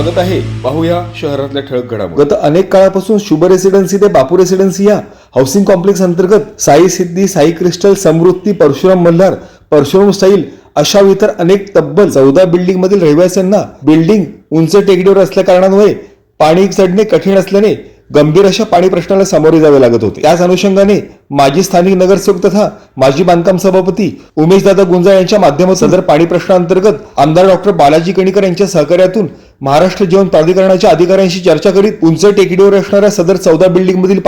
स्वागत आहे. पाहूया शहरातल्या ठळक घडामोडी. गत अनेक काळापासून शुभ रेसिडेन्सी ते बापू रेसिडेन्सी या हाऊसिंग कॉम्प्लेक्स अंतर्गत साई सिद्धी साई क्रिस्टल समृद्धी परशुराम मल्हार परशुराम स्टाईल अशा इतर अनेक तब्बल चौदा बिल्डिंग मधील रहिवाशांना बिल्डिंग उंच टेकडीवर असल्या कारणामुळे पाणी चढणे कठीण असल्याने गंभीर अशा पाणी प्रश्नाला सामोरे जावे लागत होते. त्याच अनुषंगाने माजी स्थानिक नगरसेवक तथा माजी बांधकाम सभापती उमेशदादा गुंजाळ यांच्या माध्यमातून सदर पाणी प्रश्नांतर्गत आमदार डॉक्टर बालाजी कणीकर यांच्या सहकार्यातून महाराष्ट्र जीवन प्राधिकरणाच्या अधिकाऱ्यांशी चर्चा करीत उंच टेकडीवर असणाऱ्या सदर चौदा बिल्डिंग मधील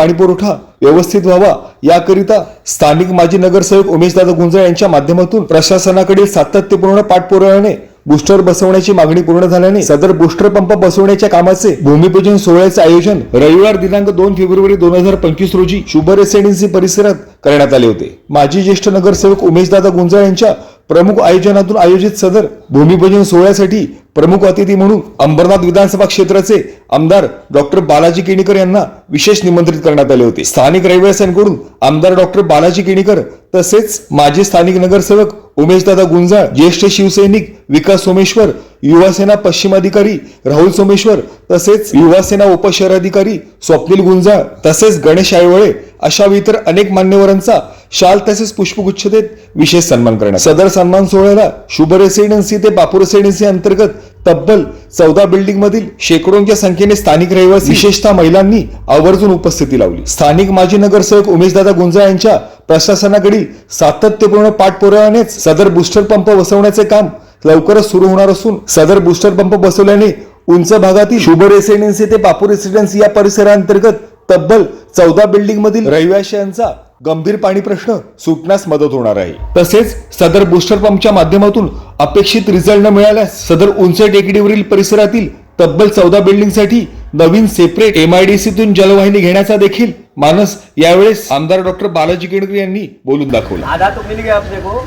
व्यवस्थित व्हावा याकरिता स्थानिक माजी नगरसेवक उमेशदादा गुंजाळ यांच्या माध्यमातून प्रशासनाकडील सातत्यपूर्ण पाठपुराव्याने बुस्टर बसवण्याची मागणी पूर्ण झाल्याने सदर बुस्टर पंप बसवण्याच्या कामाचे भूमिपूजन सोहळ्याचे आयोजन रविवार दिनांक दोन फेब्रुवारी दोन हजार पंचवीस रोजी शुभ रेसिडेन्सी परिसरात करण्यात आले होते. माजी ज्येष्ठ नगरसेवक उमेशदादा गुंजाळ यांच्या प्रमुख आयोजनातून आयोजित सदर भूमिपूजन सोहळ्यासाठी प्रमुख अतिथी म्हणून अंबरनाथ विधानसभा क्षेत्राचे आमदार डॉक्टर बालाजी केणीकर यांना विशेष निमंत्रित करण्यात आले होते. स्थानिक रहिवाशांकडून आमदार डॉक्टर बालाजी केणीकर तसेच माजी स्थानिक नगरसेवक उमेशदादा गुंजाळ ज्येष्ठ शिवसैनिक विकास सोमेश्वर युवासेना पश्चिमाधिकारी राहुल सोमेश्वर तसेच युवासेना उपशहराधिकारी स्वप्नील गुंजाळ तसेच गणेश आयवळे अशा इतर अनेक मान्यवरांचा शाल तसेच पुष्पगुच्छ देत विशेष सन्मान करण्यात सदर सन्मान सोहळ्याला शुभ रेसिडेन्सी ते बापू रेसिडेन्सी अंतर्गत तब्बल चौदा बिल्डिंग मधील शेकडोंच्या संख्येने स्थानिक रहिवासी विशेषतः महिलांनी आवर्जून उपस्थिती लावली. स्थानिक माजी नगरसेवक उमेशदादा गुंजाळ यांच्या प्रशासनाकडील सातत्यपूर्ण पाठपुराव्यानेच सदर बुस्टर पंप बसवण्याचे काम लवकरच सुरू होणार असून सदर बुस्टर पंप बसवल्याने उंच भागातील शुभ रेसिडेन्सी ते बापू रेसिडेन्सी या परिसरांतर्गत तब्बल चौदा बिल्डिंग मधील रहिवाशांचा गंभीर पाणी प्रश्न सुटण्यास मदत होणार आहे. तसेच सदर बुस्टर पंपच्या माध्यमातून अपेक्षित रिझल्ट न मिळाल्यास सदर उंच टेकडीवरील परिसरातील तब्बल चौदा बिल्डिंगसाठी नवीन सेपरेट एमआयडीसीतून जलवाहिनी घेण्याचा देखील मानस यावेळेस आमदार डॉक्टर बालाजी केणकर यांनी बोलून दाखवला. आधा तो मिल गया अपने को.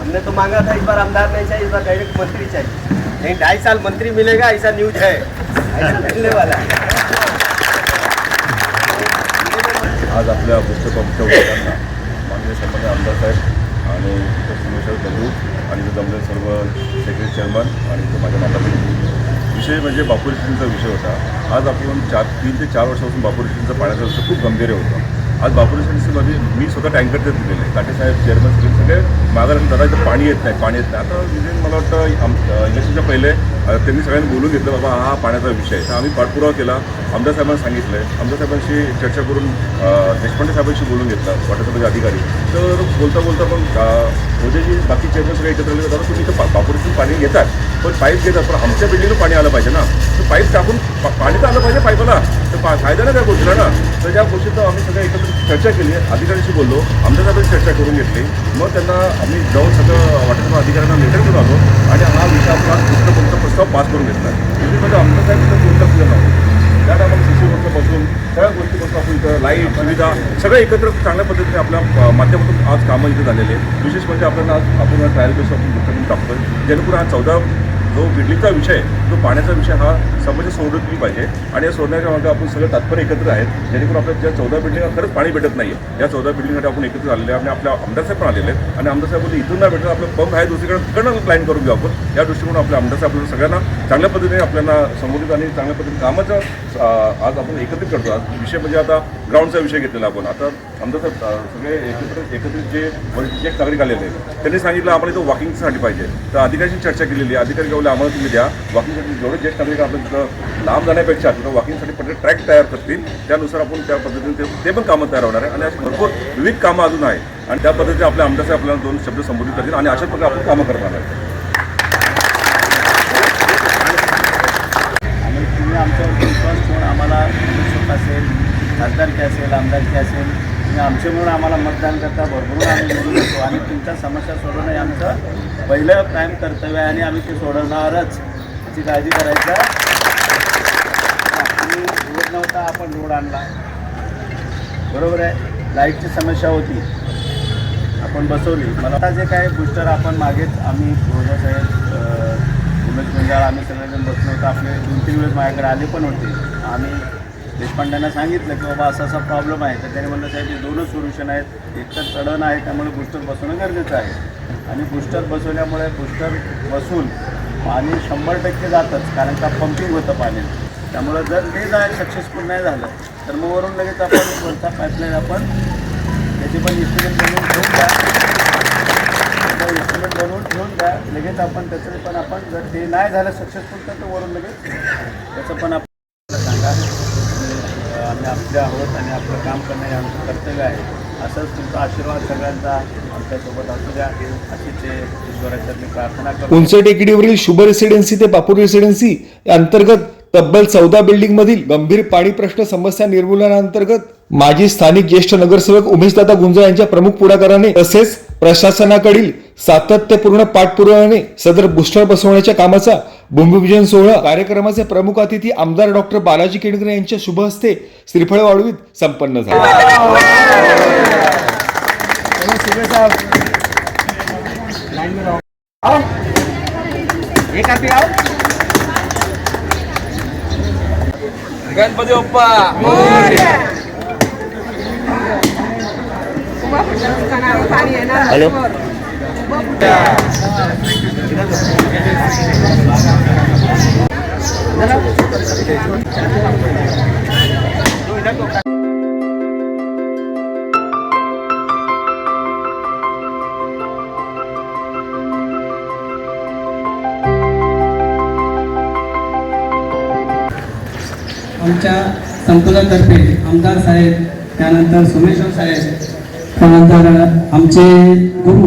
हमने तो मांगा था इस बार आमदार नहीं चाहिए इस बार डायरेक्ट मंत्री चाहिए. ढाई साल मंत्री मिलेगा ऐसा न्यूज है. ऐसा मिलने वाला है. आज आपल्या पुस्तकांच्या उद्योगांना माननीय सन्मान्य आमदार साहेब आणि इतर सोमेश्वर बंधू आणि जो जमले सर्व सेक्रेटरी चेअरमन आणि तो माझ्या माता विषय म्हणजे बापूर रेसिडेंटचा विषय होता. आज आपण चार तीन ते चार वर्षापासून बापूर रेसिडेंटचा पाण्याचा विषय खूप गंभीर होता. आज बापूर रेसिडेन्सीमध्ये मी स्वतः टँकर देत दिलेलं आहे काटे साहेब चेअरमन सगळे सगळे मागायला दादा इथं पाणी येत नाही पाणी येत नाही. आता मला वाटतं आम इलेक्शनच्या पहिले त्यांनी सगळ्यांनी बोलून घेतलं बाबा हा पाण्याचा विषय आहे. तर आम्ही पाठपुरावा केला. आमदार साहेबांना सांगितलं आहे आमदार साहेबांशी चर्चा करून देशपांडे साहेबांशी बोलून घेतलं वाटासभेचे अधिकारी. तर बोलता बोलता पण अ, उद्याची बाकी चेअरमन सगळे एकत्र आले. दादा तुम्ही इथं पापुरीतून पाणी घेतात पण पाईप घेतात पण आमच्या बिल्डिंगला पाणी आलं पाहिजे ना. तर पाईप टाकून पा- पाणी तर आलं पाहिजे पाईपाला. तर पा फायदा नाही त्या गोष्टीला ना? तर त्या गोष्टीचं आम्ही सगळं एकत्र चर्चा केली अधिकाऱ्यांशी बोललो. आमच्या चर्चा करून घेतली. मग त्यांना आम्ही जाऊन सगळं वाटतं अधिकाऱ्यांना लेटर करून आलो. आणि हा विषय आपला पुस्तक कोणता प्रस्ताव पास करून घेतला. म्हणजे आमचं साहेब इथं कोणतं दिलं नव्हतं त्या टायमाला सी बसून सगळ्या गोष्टीपासून आपण इथं लाइट सुविधा सगळं एकत्र चांगल्या पद्धतीने आपल्या माध्यमातून आज कामं इथं झालेले विशेष म्हणजे आपल्याला आज आपण ट्रायल बेस आपण टाकतो जेणेकरून हा चौदा जो विडलीचा विषय आहे, तो पाण्याचा विषय हा समस्या सोडवली पाहिजे. आणि या सोडण्याच्या मागे आपण सगळं तात्पर्य एकत्र आहेत. जेणेकरून आपल्या ज्या चौदा बिल्डिंगला खरंच पाणी भेटत नाही आहे या चौदा बिल्डिंगसाठी आपण एकत्र आलेले आणि आपल्या आमदार साहेब पण आलेले आहेत. आणि आमदार साहेब इथून नाही भेटत आपलं पंप आहे दुसरीकडे तिकडनं प्लॅन करून घेऊ आपण. या दृष्टिकोन आपल्या आमदार साहेब आपल्याला सगळ्यांना चांगल्या पद्धतीने आपल्याला संबोधित आणि चांगल्या पद्धतीने कामाचं आज आपण एकत्रित करतो आज विषय म्हणजे आता ग्राउंडचा विषय घेतलेला आपण. आता आमदार साहेब सगळे एकत्र एकत्रित जे वरिष्ठ जे नागरिक आलेले आहेत त्यांनी सांगितलं आपण इथं वॉकिंगसाठी पाहिजे. तर अधिकाऱ्यांची चर्चा केलेली आहे. अधिकारी बोलले आम्हाला तुम्ही द्या. वॉकिंगसाठी जेवढे ज्येष्ठ नागरिक आपण तिथं लांब जाण्यापेक्षा तिथं वॉकिंगसाठी पहिले ट्रॅक तयार करतील. त्यानुसार आपण त्या पद्धतीने ते ते पण कामं तयार होणार आहे. आणि अशी भरपूर विविध कामं अजून आहे आणि त्या पद्धतीने आपल्या आमदार आपल्याला दोन शब्द संबोधित करतील आणि अशा प्रकारे आपण कामं करणार आहे तुम्ही आमच्यावर विश्वास ठेवून आम्हाला असेल खासदारकी असेल आमदारकी असेल तुम्ही आमचे म्हणून आम्हाला मतदान करता भरभरून आम्ही निवडून येतो. आणि तुमच्या समस्या सोडवणं हे आमचं पहिलं प्राईम कर्तव्य आहे आणि आम्ही ते सोडवणारच. याची काळजी करायचं आणि रोड नव्हता आपण रोड आणला. बरोबर आहे. लाईटची समस्या होती. आपण बसवली. मला आता जे काय बुस्टर आपण मागेच आम्ही साहेब उमेश गुंजाळ आम्ही सगळेजण बसलो होतो. आपले दोन तीन वेळेस माझ्याकडे आले पण होते. आम्ही देशपांड्यांना सांगितलं की बाबा असा असा प्रॉब्लेम आहे. तर त्याने म्हणलं साहेब हे दोनच सोल्युशन आहेत. एक तर चढण आहे त्यामुळे बुस्टर बसवणं गरजेचं आहे. आणि बुस्टर बसवल्यामुळे बुस्टर बसून पाणी शंभर टक्के जातंच कारण का पंपिंग होतं पाणी. त्यामुळं जर ते जाय सक्सेसफुल नाही झालं तर मग वरून लगेच आपण वरचा पाईपलाईन आपण त्याची पण इन्स्ट्रुमेंट बनवून ठेवून द्या. इन्स्ट्रुमेंट बनवून ठेवून द्या. लगेच आपण त्याचं पण आपण जर ते नाही झालं सक्सेसफुल तर वरून लगेच त्याचं पण आपण अं, आपले आहोत आणि आपलं काम करणं हे आमचं कर्तव्य आहे. असंच तुमचा आशीर्वाद सगळ्यांचा आमच्यासोबत असू द्या. अशी ते ईश्वराच्या मी प्रार्थना करतो. उंच टेकडीवरील शुभ रेसिडेन्सी ते बापूर रेसिडेन्सी अंतर्गत तब्बल चौदा बिल्डिंग मधील गंभीर पाणी प्रश्न समस्या निर्मूलनाअंतर्गत माजी स्थानिक ज्येष्ठ नगरसेवक उमेशदादा गुंजा यांच्या प्रमुख पुढाकाराने तसेच प्रशासनाकडील सातत्यपूर्ण पाठपुराव्याने सदर बुस्टर बसवण्याच्या कामाचा भूमिपूजन सोहळा कार्यक्रमाचे प्रमुख अतिथी आमदार डॉक्टर बालाजी केणकर यांच्या शुभ हस्ते श्रीफळ वाढवीत संपन्न झाला. गणपती बाप्पा. हॅलो. आमच्या संकुलातर्फे आमदार साहेब त्यानंतर सोमेश्वर साहेब त्यानंतर आमचे गुरु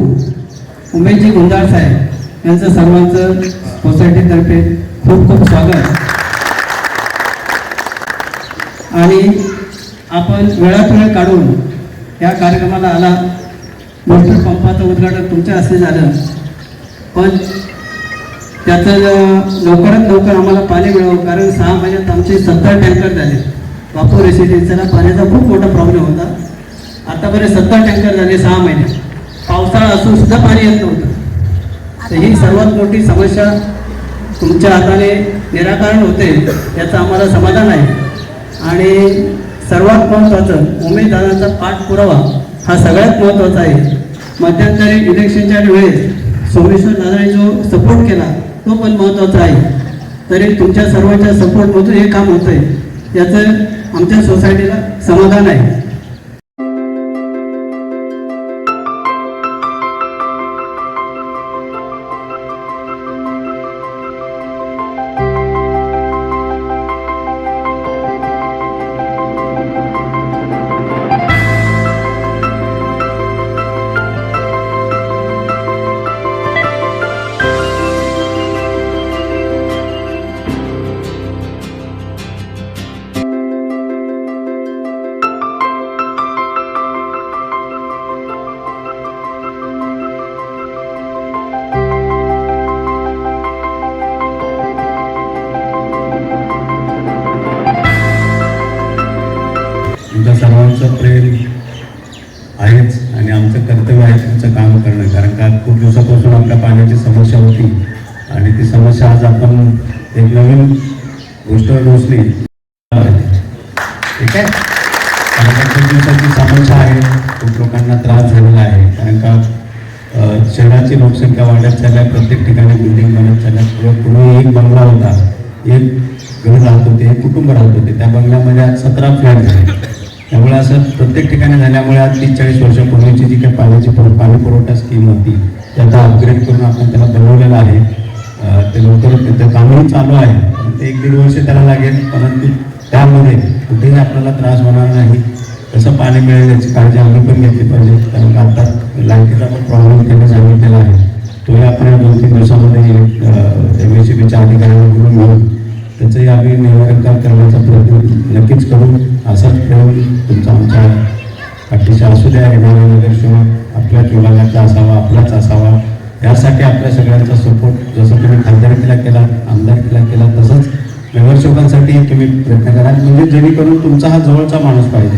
उमेशजी गुंजाळ साहेब. यांचं सर्वांचं सोसायटीतर्फे खूप खूप स्वागत. आणि आपण वेळात वेळ काढून या कार्यक्रमाला आला. मोटर पंपाचं उद्घाटन तुमच्या हस्ते झालं. पण त्याचं लवकरात लवकर आम्हाला पाणी मिळावं कारण सहा महिन्यात आमचे सत्तर टँकर झाले. बापू रेसिडेन्सीला पाण्याचा खूप मोठा प्रॉब्लेम होता. आतापर्यंत सत्तर टँकर झाले सहा महिन्यात. पावसाळा असून सुद्धा पाणी येत नव्हतं. सर्वात मोठी समस्या तुमच्या हाताने निराकरण होते याचं आम्हाला समाधान आहे. आणि सर्वात महत्त्वाचं उमेदवारांचा पाठपुरावा हा सगळ्यात महत्त्वाचा आहे. मध्यंतरी इलेक्शनच्या वेळेस सोमेश्वर दादाने जो सपोर्ट केला तो पण महत्त्वाचा आहे. तरी तुमच्या सर्वांच्या सपोर्टमधून हे काम होतं आहे याचं आमच्या सोसायटीला समाधान आहे. सर्वांचं प्रेम आहेच आणि आमचं कर्तव्य आहे तुमचं काम करणं. कारण का खूप दिवसापासून आमच्या पाण्याची समस्या होती आणि ती समस्या आज आपण एक नवीन गोष्ट डोसली ठीक आहे? कारण खूप दिवसाची समस्या आहे खूप लोकांना त्रास झालेला आहे. कारण का शहराची लोकसंख्या वाढत चालल्या प्रत्येक ठिकाणी बिल्डिंग बनत चालल्या पुढे एक बंगला होता एक घर राहत होते एक कुटुंब राहत होते. त्या बंगल्यामध्ये आज सतरा फ्लॅट झाले. त्यामुळे असं प्रत्येक ठिकाणी झाल्यामुळे आज तीस चाळीस वर्षापूर्वीची जी काही पाण्याची पाणी पुरवठा स्कीम होती त्याचा अपग्रेड करून आपण त्याला बनवलेलं आहे. ते लवकरच त्याचं कामही चालू आहे. ते एक दीड वर्ष त्याला लागेल परंतु त्यामध्ये कुठेही आपल्याला त्रास होणार नाही. कसं पाणी मिळेल याची काळजी आम्ही पण घेतली पाहिजे कारण का आता लाईटीचा पण प्रॉब्लेम त्यांनी सांगितलेला आहे. तोही आपण दोन तीन दिवसामध्ये एम एस सी बीच्या अधिकाऱ्यांना बोलून घेऊन त्याचंही आम्ही निराकरण करण्याचा प्रयत्न नक्कीच करू. असाच प्रयोग तुमचा आमच्या पाठीशी असू द्या येणाऱ्या शिवाय आपल्याच विभागाचा असावा आपलाच असावा. यासाठी आपल्या सगळ्यांचा सपोर्ट जसं तुम्ही खासदारकीला केला आमदारकीला केला तसंच नगरसेवकांसाठी तुम्ही प्रयत्न करा म्हणजे जेणेकरून तुमचा हा जवळचा माणूस पाहिजे.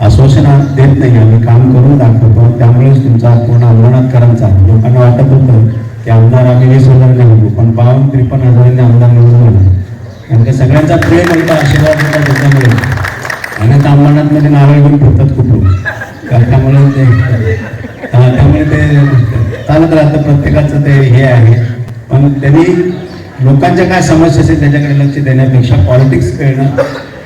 आश्वासन देत नाही आम्ही काम करून दाखवतो. त्यामुळेच तुमचा पूर्ण अंगणातकरांचा लोकांना वाटत होतं की आमदार आम्ही वीस हजार निवडू पण बावन्न त्रेपन्न हजारांनी आमदार निवडून आला. कारण सगळ्यांचा प्रेम होता आशीर्वाद होता त्याच्यामुळे. आणि आता अंबरनाथमध्ये नारळ घेऊन फिरतात खूप लोक कारण त्यामुळे ते त्यामुळे ते चालत राहतं प्रत्येकाचं ते हे आहे. पण त्यांनी लोकांच्या काय समस्या असेल त्याच्याकडे लक्ष देण्यापेक्षा पॉलिटिक्स करणं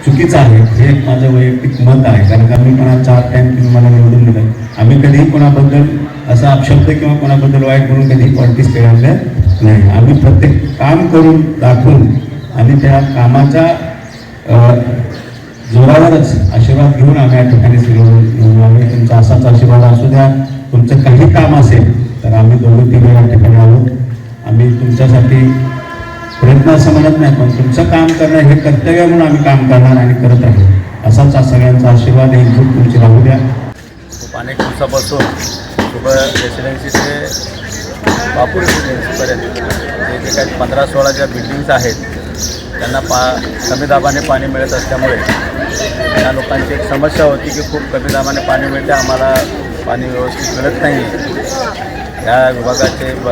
चुकीचं आहे. हे एक माझं वैयक्तिक मत आहे. कारण का मी कोणा चार टाइम तुम्ही मला निवडून दिलं. आम्ही कधीही कोणाबद्दल असा अपशब्द किंवा कोणाबद्दल वाईट म्हणून कधीही पॉलिटिक्स केलेलं नाही. आम्ही प्रत्येक काम करून दाखवून आणि त्या कामाच्या जोरावरच आशीर्वाद घेऊन आम्ही या ठिकाणी फिरवून आम्ही तुमचा असाच आशीर्वाद असू द्या. तुमचं काही काम असेल तर आम्ही दोघं तिघे या ठिकाणी आहोत. आम्ही तुमच्यासाठी प्रयत्न असं म्हणत नाही पण तुमचं काम करणं हे कर्तव्य म्हणून आम्ही काम करणार आणि करत राहू. असाच सगळ्यांचा आशीर्वाद एकजूट तुमची राहू द्या. खूप अनेक दिवसापासून शुभ रेसिडेन्सी ते बापूर रेसिडेन्सीपर्यंत जे जे काही पंधरा सोळा ज्या बिल्डिंग्स आहेत त्यांना पा कमी दाबाने पाणी मिळत असल्यामुळे या लोकांची एक समस्या होती की खूप कमी दाबाने पाणी मिळते आम्हाला पाणी व्यवस्थित मिळत नाही. आहे या विभागाचे ब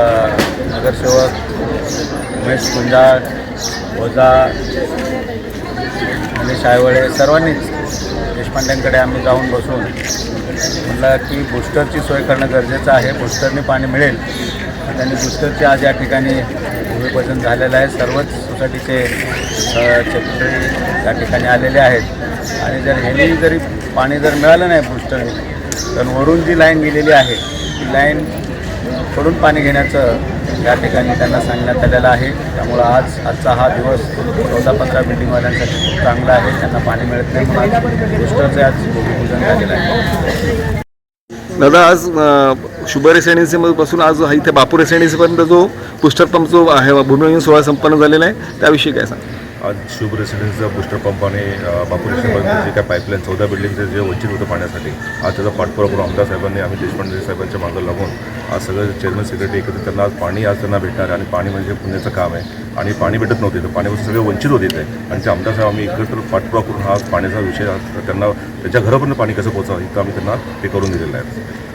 नगरसेवक उमेश गुंजाळ ओझा आणि शायवळे सर्वांनीच देशपांड्यांकडे आम्ही जाऊन बसून म्हटलं की बूस्टरची सोय करणं गरजेचं आहे. बूस्टरने पाणी मिळेल. त्यांनी बूस्टरची आज या ठिकाणी भूमिपूजन झालेलं आहे. सर्वच सोसायटीचे सेक्रेटरी त्या ठिकाणी आलेले आहेत. आणि जर ह्यांनी जरी पाणी जर मिळालं नाही बूस्टरने तर वरून जी लाईन गेलेली आहे ती लाईन सोडून पाणी घेण्याचं या ठिकाणी त्यांना सांगण्यात आलेलं आहे. त्यामुळं आज आजचा हा दिवस चौदा पंधरा बिल्डिंगवाल्यांसाठी खूप चांगला आहे. त्यांना पाणी मिळत नाही म्हणून बुस्टरचं आज भूमिपूजन झालेलं आहे. दादा आज शुभ रेसिडेन्सी आज इथे बापू रेसिडेन्सीपर्यंत जो पुस्टर पंप जो आहे भूमिपूजन सोहळा संपन्न झालेला आहे. त्याविषयी काय सांग आज शुभ रेसिडेन्सीचा बुस्टर पंप आणि बापूरेशनपर्यंत जे काय पाईपलाईन चौदा बिल्डिंगचं जे वंचित होतं पाण्यासाठी आज त्याचा पाठपुरा करून आमदार साहेबांनी आम्ही देशपांडे साहेबांच्या मागं लागून आज सगळं चेअरमन सेक्रेटरी एकत्र त्यांना आज पाणी आज त्यांना भेटणार आहे आणि पाणी म्हणजे पुण्याचं काम आहे. आणि पाणी भेटत नव्हते तर पाण्यापासून सगळे वंचित होते इथे. आणि ते आमदार साहेब आम्ही एकत्र पाठपुरा करून हा पाण्याचा विषय त्यांना त्यांच्या घरापर्यंत पाणी कसं पोचावं इथं आम्ही त्यांना ते करून दिलेलं आहे.